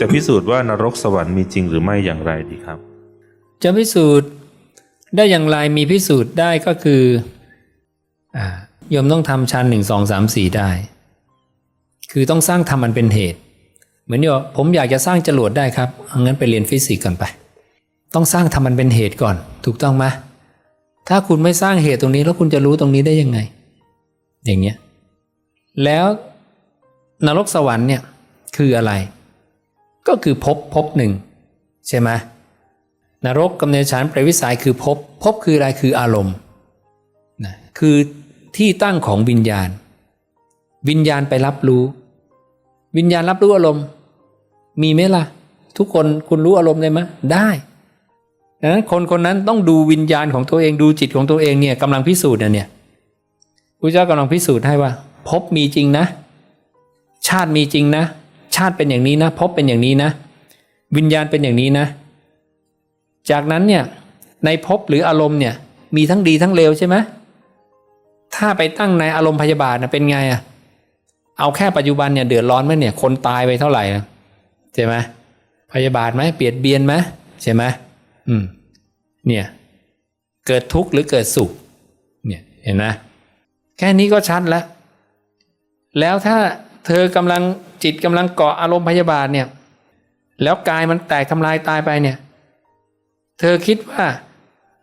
จะพิสูจน์ว่านรกสวรรค์มีจริงหรือไม่อย่างไรดีครับ จะพิสูจน์ได้อย่างไรมีพิสูจน์ได้ก็คืออ่าโยมต้องทำชั้นหนึ่งสองสามสี่ได้ คือต้องสร้างทำมันเป็นเหตุ เหมือนโยมผมอยากจะสร้างจรวดได้ครับงั้นไปเรียนฟิสิกส์ก่อนไป ต้องสร้างทำมันเป็นเหตุก่อน ถูกต้องไหมถ้าคุณไม่สร้างเหตุตรงนี้แล้วคุณจะรู้ตรงนี้ได้ยังไง อย่างเงี้ยแล้วนรกสวรรค์เนี่ยคืออะไร ก็คือภพภพหนึ่งใช่ไหมนรกกำเนิดฉันเปรตวิสัยคือภพภพคืออะไรคืออารมณ์นะคือที่ตั้งของวิญญาณ วิญญาณไปรับรู้ วิญญาณรับรู้อารมณ์ มีไหมล่ะ ทุกคนคุณรู้อารมณ์ได้ไหมได้ดังนั้นคนคนนั้นต้องดูวิญญาณของตัวเองดูจิตของตัวเองเนี่ยกำลังพิสูจน์นะเนี่ยพระเจ้ากำลังพิสูจน์ให้ว่าภพมีจริงนะ ชาติมีจริงนะ ชาติเป็นอย่างนี้นะภพเป็นอย่างนี้นะ วิญญาณเป็นอย่างนี้นะ จากนั้นเนี่ยในภพหรืออารมณ์เนี่ยมีทั้งดีทั้งเลวใช่ไหมถ้าไปตั้งในอารมณ์พยาบาทนะเป็นไงอะเอาแค่ปัจจุบันเนี่ยเดือดร้อนไหมเนี่ยคนตายไปเท่าไหร่นะใช่ไหมพยาบาทไหมเปียดเบียนไหมใช่ไหมอืมเนี่ยเกิดทุกข์หรือเกิดสุขเนี่ยเห็นไหมแค่นี้ก็ชัดแล้ว แล้วถ้า เธอกำลังจิตกำลังเกาะอารมณ์พยาบาทเนี่ย แล้วกายมันแตกทำลายตายไปเนี่ย เธอคิดว่า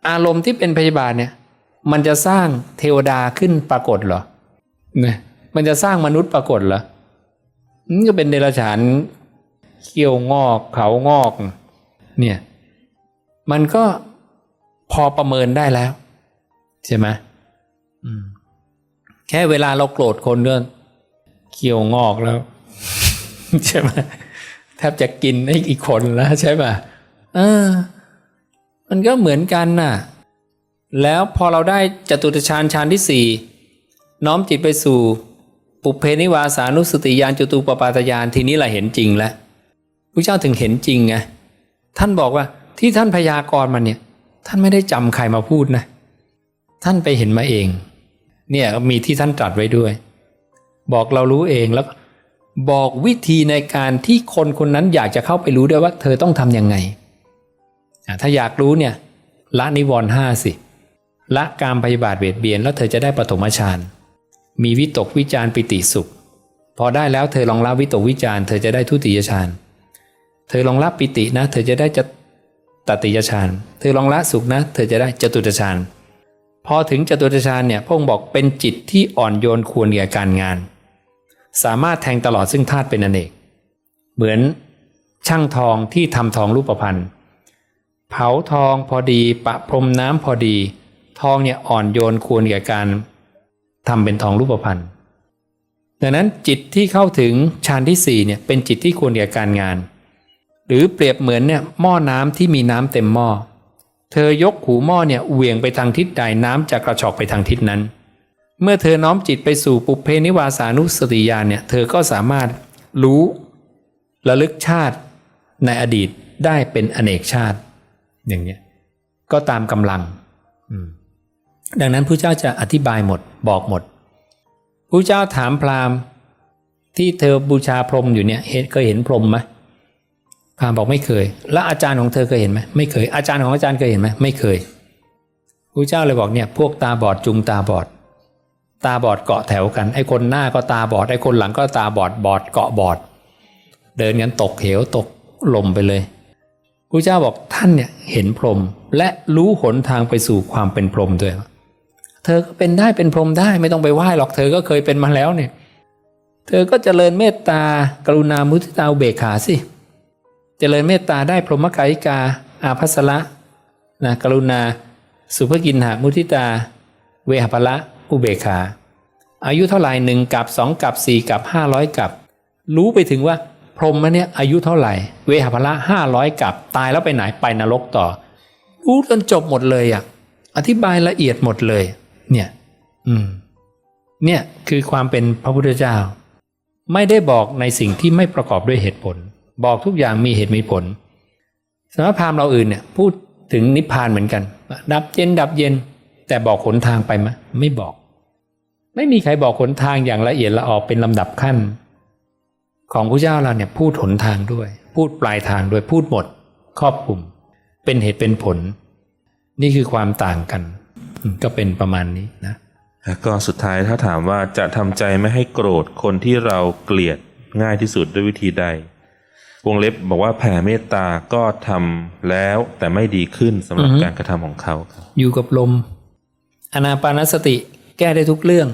อารมณ์ที่เป็นพยาบาทเนี่ย มันจะสร้างเทวดาขึ้นปรากฏเหรอเนี่ยมันจะสร้างมนุษย์ปรากฏเหรอมันก็เป็นเดรัจฉานเขี้ยวงอกเขางอก เนี่ย มันก็พอประเมินได้แล้ว ใช่ไหมอืมแค่เวลาเราโกรธคนเรื่อง เขี้ยวงอกแล้ว ใช่ไหมแทบจะกินไอ้อีกคนแล้วใช่ป่ะเออ มันก็เหมือนกันน่ะ แล้วพอเราได้จตุตฌานฌานที่สี่น้อมจิตไปสู่ ปุเพนิวาสานุสติญาณจตุปปาตญาณทีนี้แหละเห็นจริงแล้วพระเจ้าถึงเห็นจริงไงท่านบอกว่าที่ท่านพยากรณ์มาเนี่ย ท่านไม่ได้จำใครมาพูดนะ ท่านไปเห็นมาเอง เนี่ยมีที่ท่านตรัสไว้ด้วย บอกเรารู้เองแล้ว บอกวิธีในการที่คนคนนั้นอยากจะเข้าไปรู้ด้วยว่า เธอต้องทำยังไง ถ้าอยากรู้เนี่ยละนิวรณ์ห้าสิ ละการพยาบาทเบียดเบียน แล้วเธอจะได้ปฐมฌานมีวิตกวิจารปิติสุข พอได้แล้วเธอลองละวิตกวิจารเธอจะได้ทุติยฌานเธอลองละปิตินะ เธอจะได้จะตติยฌานเธอลองละสุขนะ เธอจะได้จตุตฌานพอถึงจตุตฌานเนี่ยพระองค์บอกเป็นจิตที่อ่อนโยนควรแก่การงาน สามารถแทงตลอดซึ่งธาตุเป็นอเนก เหมือนช่างทองที่ทำทองรูปพรรณเผาทองพอดีปะพรมน้ำพอดี ทองเนี่ยอ่อนโยนควรแก่การทำเป็นทองรูปพรรณดังนั้นจิตที่เข้าถึงฌานที่สี่เนี่ยเป็นจิตที่ควรแก่การงาน หรือเปรียบเหมือนเนี่ยหม้อน้ำที่มีน้ำเต็มหม้อ เธอยกหูหม้อเนี่ยเหวี่ยงไปทางทิศใดน้ำจะกระชอกไปทางทิศนั้น เมื่อเธอน้อมจิตไปสู่ปุเพนิวาสานุสติญาณเนี่ย เธอก็สามารถรู้ระลึกชาติในอดีตได้เป็นอเนกชาติ อย่างเนี้ยก็ตามกำลัง ดังนั้นพระเจ้าจะอธิบายหมดบอกหมดพระเจ้าถามพราหมณ์ ที่เธอบูชาพรหมอยู่เนี่ยเเคยเห็นพรหมไหมพราหมณ์บอกไม่เคย แล้วอาจารย์ของเธอเคยเห็นไหมไม่เคย อาจารย์ของอาจารย์เคยเห็นไหมไม่เคยพระเจ้าเลยบอกเนี่ย พวกตาบอดจุงตาบอด ตาบอดเกาะแถวกัน ไอ้คนหน้าก็ตาบอด ไอ้คนหลังก็ตาบอดบอดเกาะบอด เดินกันตกเหวตกลมไปเลยพระเจ้าบอกท่านเนี่ยเห็นพรหมและรู้หนทางไปสู่ความเป็นพรหมด้วย เธอก็เป็นได้เป็นพรหมได้ไม่ต้องไปไหว้หรอกเธอก็เคยเป็นมาแล้วเนี่ย เธอก็เจริญเมตตากรุณามุทิตาเบกขาสิเจริญเมตตาได้พรหมกายิกา อาภัสระนะกรุณา สุภกินหามุทิตา เวหภละ อุเบกขา อายุเท่าไหร่หนึ่งกับสองกับสี่กับห้าร้อยกับ รู้ไปถึงว่าพรหมเนี่ยอายุเท่าไหร่ เวหภละห้าร้อยกับตายแล้วไปไหนไปนรกต่อ รู้จนจบหมดเลยอะ อธิบายละเอียดหมดเลย เนี่ย อืม เนี่ยคือความเป็นพระพุทธเจ้า ไม่ได้บอกในสิ่งที่ไม่ประกอบด้วยเหตุผล บอกทุกอย่างมีเหตุมีผลสมณพราหมณ์เราอื่นเนี่ย พูดถึงนิพพานเหมือนกัน ดับเย็นดับเย็น แต่บอกหนทางไปไหมไม่บอก ไม่มีใครบอกหนทางอย่างละเอียดละออเป็นลำดับขั้น ของพระเจ้าเราเนี่ยพูดหนทางด้วย พูดปลายทางด้วยพูดหมด ครอบคลุม เป็นเหตุเป็นผล นี่คือความต่างกันอืมก็เป็นประมาณนี้นะแล้วก็สุดท้ายถ้าถามว่าจะทำใจไม่ให้โกรธคนที่เราเกลียดง่ายที่สุดด้วยวิธีใด วงเล็บบอกว่าแผ่เมตตาก็ทำแล้วแต่ไม่ดีขึ้นสำหรับอือฮึการกระทำของเขาครับอยู่กับลม อนาปานสติแก้ได้ทุกเรื่อง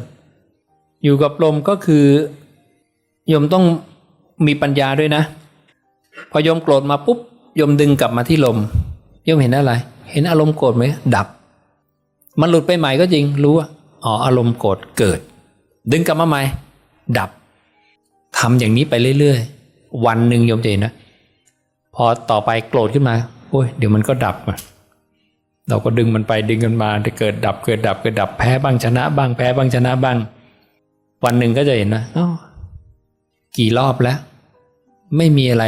อยู่กับลมก็คือโยมต้องมีปัญญาด้วยนะ พอโยมโกรธมาปุ๊บโยมดึงกลับมาที่ลมโยมเห็นอะไร เห็นอารมณ์โกรธไหมดับ มันหลุดไปใหม่ก็จริงรู้ว่าอ๋ออารมณ์โกรธเกิด ดึงกลับมาใหม่ ดับทำอย่างนี้ไปเรื่อยๆ วันหนึ่งโยมจะเห็นนะพอต่อไปโกรธขึ้นมาโอ้ยเดี๋ยวมันก็ดับมาเราก็ดึงมันไปดึงกันมาจะเกิดดับเกิดดับเกิดดับแพ้บ้างชนะบ้างแพ้บ้างชนะบ้าง วันหนึ่งก็จะเห็นนะอ้ากี่รอบแล้ว ไม่มีอะไร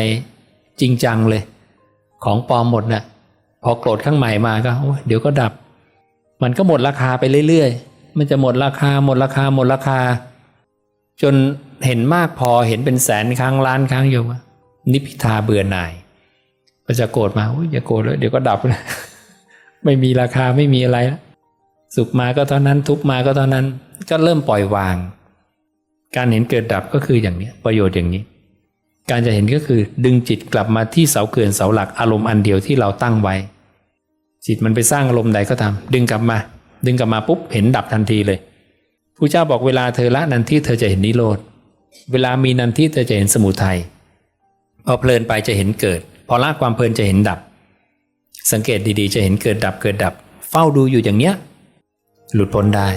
จริงจังเลย ของปลอมหมดนะ่ะ พอโกรธข้างใหม่มาก็เดี๋ยวก็ดับ มันก็หมดราคาไปเรื่อยๆ มันจะหมดราคาหมดราคาหมดราคา จนเห็นมากพอเห็นเป็นแสนครั้งล้านครั้งโยมว่านิพิทาเบื่อหน่าย ก็จะโกรธมาอ้ยอย่าโกรธเลยเดี๋ยวก็ดับเลยไม่มีราคาไม่มีอะไร สุขมาก็เท่านั้นทุกมาก็เท่านั้น ก็เริ่มปล่อยวาง การเห็นเกิดดับก็คืออย่างนี้ประโยชน์อย่างนี้ การจะเห็นก็คือดึงจิตกลับมาที่เสาเขื่อนเสาหลักอารมณ์อันเดียวที่เราตั้งไว้ จิตมันไปสร้างอารมณ์ใดก็ตามดึงกลับมา ดึงกลับมาปุ๊บเห็นดับทันทีเลยผู้เจ้าบอกเวลาเธอละนันที่เธอจะเห็นนิโรธเวลามีนันที่เธอจะเห็นสมุทัยพอเพลินไปจะเห็นเกิด พอละความเพลินจะเห็นดับ สังเกตดีๆ จะเห็นเกิดดับเกิดดับ เฝ้าดูอยู่อย่างเนี้ย หลุดพ้นได้